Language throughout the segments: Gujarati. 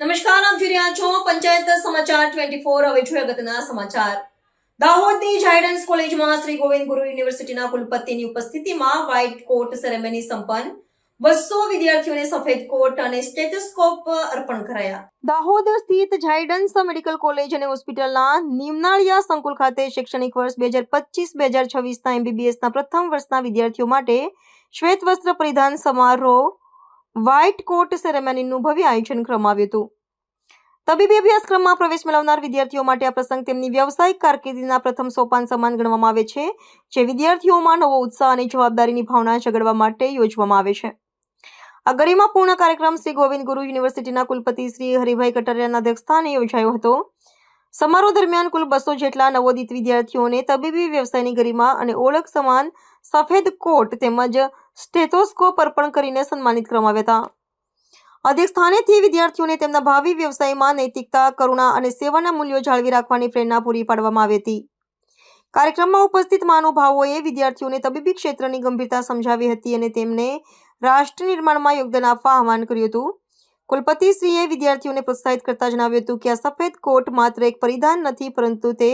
નમસ્કાર, આપ જોઈ રહ્યા છો પંચાયત સમાચાર ટ્વેન્ટી ફોર હવે જોઈએ અગત્યના સમાચાર. દાહોદની ઝાયડન્સ કોલેજમાં શ્રી ગોવિંદ ગુરુ યુનિવર્સિટીના કુલપતિની ઉપસ્થિતિમાં વ્હાઇટ કોટ સેરેમની સંપન્ન. બસો વિદ્યાર્થીઓને સફેદ કોટ અને સ્ટેથોસ્કોપ અર્પણ કરાયા. દાહોદ સ્થિત ઝાયડન્સ મેડિકલ કોલેજ અને હોસ્પિટલના નિમનાળિયા સંકુલ ખાતે શૈક્ષણિક વર્ષ બે હજાર પચીસ, બે હજાર છવ્વીસના એમબીબીએસના પ્રથમ વર્ષના વિદ્યાર્થીઓ માટે શ્વેત વસ્ત્ર પરિધાન સમારોહ વ્હાઇટ કોટ સેરેમનીનું ભવ્ય આયોજન કરવામાં આવ્યું હતું. તબીબી અભ્યાસક્રમમાં પ્રવેશ મેળવનાર વિદ્યાર્થીઓ માટે આ પ્રસંગ તેમની વ્યવસાયિક કારકિર્દીના પ્રથમ સોપાન સમાન ગણવામાં આવે છે, જે વિદ્યાર્થીઓમાં નવો ઉત્સાહ અને જવાબદારીની ભાવના જગાડવા માટે યોજવામાં આવે છે. આ ગરિમાપૂર્ણ કાર્યક્રમ શ્રી ગોવિંદ ગુરુ યુનિવર્સિટીના કુલપતિ શ્રી હરિભાઈ કટારિયાના અધ્યક્ષસ્થાને યોજાયો હતો. સમારોહ દરમિયાન કુલ બસો જેટલા નવોદિત વિદ્યાર્થીઓને તબીબી વ્યવસાયની ગરિમા અને ઓળખ સમાન સફેદ કોટ તેમજ સ્ટેથોસ્કોપ અર્પણ કરીને સન્માનિત કરવામાં આવ્યા હતા. અધ્યક્ષ સ્થાનેથી વિદ્યાર્થીઓને તેમના ભાવિ વ્યવસાયમાં નૈતિકતા, કરુણા અને સેવાના મૂલ્યો જાળવી રાખવાની પ્રેરણા પૂરી પાડવામાં આવી હતી. કાર્યક્રમમાં ઉપસ્થિત મહાનુભાવોએ વિદ્યાર્થીઓને તબીબી ક્ષેત્રની ગંભીરતા સમજાવી હતી અને તેમને રાષ્ટ્ર નિર્માણમાં યોગદાન આપવા આહવાન કર્યું હતું. કુલપતિશ્રીએ વિદ્યાર્થીઓને પ્રોત્સાહિત કરતા જણાવ્યું હતું કે આ સફેદ કોટ માત્ર એક પરિધાન નથી, પરંતુ તે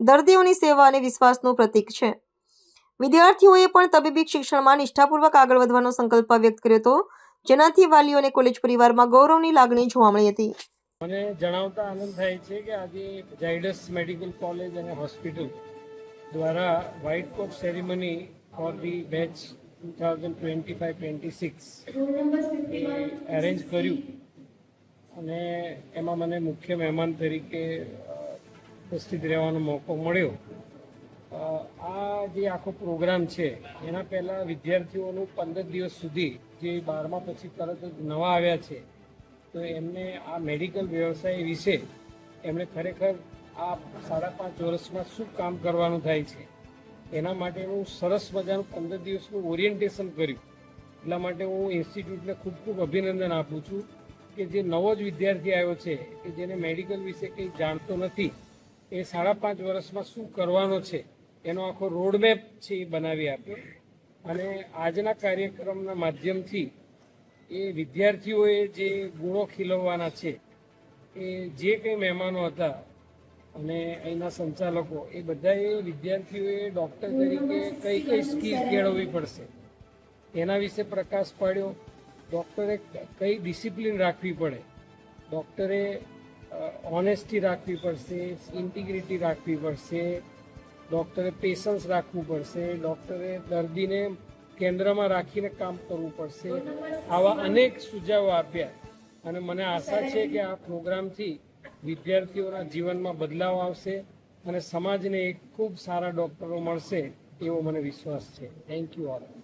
દર્દીઓની સેવા અને વિશ્વાસનું પ્રતીક છે. વિદ્યાર્થીઓએ પણ તબીબી શિક્ષણમાં નિષ્ઠાપૂર્વક આગળ વધવાનો સંકલ્પ વ્યક્ત કર્યો હતો, જેનાથી વાલીઓ અને કોલેજ પરિવારમાં ગૌરવની લાગણી જોવા મળી હતી. મને જણાવતા આનંદ થાય છે કે આજે ઝાયડસ મેડિકલ કોલેજ અને હોસ્પિટલ દ્વારા white coat ceremony for the batch two thousand twenty five twenty six arrange કર્યું. અને એમાં મને મુખ્ય મહેમાન તરીકે ઉપસ્થિત રહેવાનો મોકો મળ્યો. આ જે આખો પ્રોગ્રામ છે એના પહેલાં વિદ્યાર્થીઓનું પંદર દિવસ સુધી જે બારમા પછી તરત જ નવા આવ્યા છે તો એમને આ મેડિકલ વ્યવસાય વિશે એમણે ખરેખર આ સાડા પાંચ વર્ષમાં શું કામ કરવાનું થાય છે? એના માટેનું સરસ મજાનું પંદર દિવસનું ઓરિએન્ટેશન કર્યું. એટલા માટે હું ઇન્સ્ટિટ્યૂટને ખૂબ ખૂબ અભિનંદન આપું છું કે જે નવો જ વિદ્યાર્થી આવ્યો છે, કે જેને મેડિકલ વિશે કંઈ જાણતો નથી, એ સાડા પાંચ વર્ષમાં શું કરવાનો છે, એનો આખો રોડમેપ છે એ બનાવી આપ્યો. અને આજના કાર્યક્રમના માધ્યમથી એ વિદ્યાર્થીઓએ જે ગુણો ખીલવવાના છે, એ જે કંઈ મહેમાનો હતા અને અહીંના સંચાલકો, એ બધાએ વિદ્યાર્થીઓએ ડૉક્ટર તરીકે કઈ કઈ સ્કિલ કેળવવી પડશે? એના વિશે પ્રકાશ પાડ્યો. ડૉક્ટરે કઈ ડિસિપ્લિન રાખવી પડે? ડૉક્ટરે ઓનેસ્ટી રાખવી પડશે ઇન્ટિગ્રિટી રાખવી પડશે ડૉક્ટરે પેશન્સ રાખવું પડશે ડૉક્ટરે દર્દીને કેન્દ્રમાં રાખીને કામ કરવું પડશે. આવા અનેક સુઝાવો આપ્યા. અને મને આશા છે કે આ પ્રોગ્રામથી વિદ્યાર્થીઓના જીવનમાં બદલાવ આવશે અને સમાજને એક ખૂબ સારા ડૉક્ટરો મળશે એવો મને વિશ્વાસ છે. Thank you all